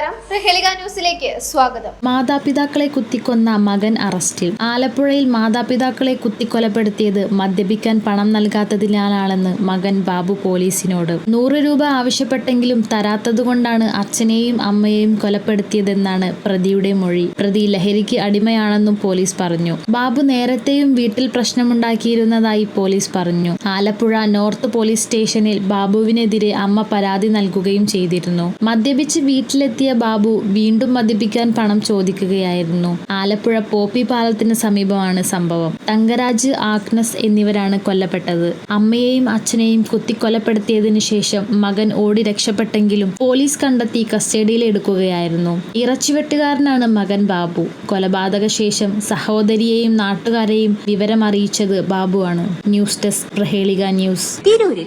നമസ്കാരം. ന്യൂസിലേക്ക് സ്വാഗതം. മാതാപിതാക്കളെ കുത്തിക്കൊന്ന മകൻ അറസ്റ്റിൽ. ആലപ്പുഴയിൽ മാതാപിതാക്കളെ കുത്തിക്കൊലപ്പെടുത്തിയത് മദ്യപിക്കാൻ പണം നൽകാത്തതിനാലാണെന്ന് മകൻ ബാബു പോലീസിനോട്. നൂറ് രൂപ ആവശ്യപ്പെട്ടെങ്കിലും തരാത്തതുകൊണ്ടാണ് അച്ഛനെയും അമ്മയെയും കൊലപ്പെടുത്തിയതെന്നാണ് പ്രതിയുടെ മൊഴി. പ്രതി ലഹരിക്ക് അടിമയാണെന്നും പോലീസ് പറഞ്ഞു. ബാബു നേരത്തെയും വീട്ടിൽ പ്രശ്നമുണ്ടാക്കിയിരുന്നതായി പോലീസ് പറഞ്ഞു. ആലപ്പുഴ നോർത്ത് പോലീസ് സ്റ്റേഷനിൽ ബാബുവിനെതിരെ അമ്മ പരാതി നൽകുകയും ചെയ്തിരുന്നു. മദ്യപിച്ച് വീട്ടിലെത്തിയ ബാബു വീണ്ടും മദ്യപിക്കാൻ പണം ചോദിക്കുകയായിരുന്നു. ആലപ്പുഴ പോപ്പി പാലത്തിന് സമീപമാണ് സംഭവം. തങ്കരാജ് ആഗ്നസ് എന്നിവരാണ് കൊല്ലപ്പെട്ടത്. അമ്മയെയും അച്ഛനെയും കുത്തിക്കൊലപ്പെടുത്തിയതിനു ശേഷം മകൻ ഓടി രക്ഷപ്പെട്ടെങ്കിലും പോലീസ് കണ്ടെത്തി കസ്റ്റഡിയിൽ എടുക്കുകയായിരുന്നു. ഇറച്ചിവെട്ടുകാരനാണ് മകൻ ബാബു. കൊലപാതക ശേഷം സഹോദരിയെയും നാട്ടുകാരെയും വിവരമറിയിച്ചത് ബാബുവാണ്. News desk Prahelika news. തിരൂരിൽ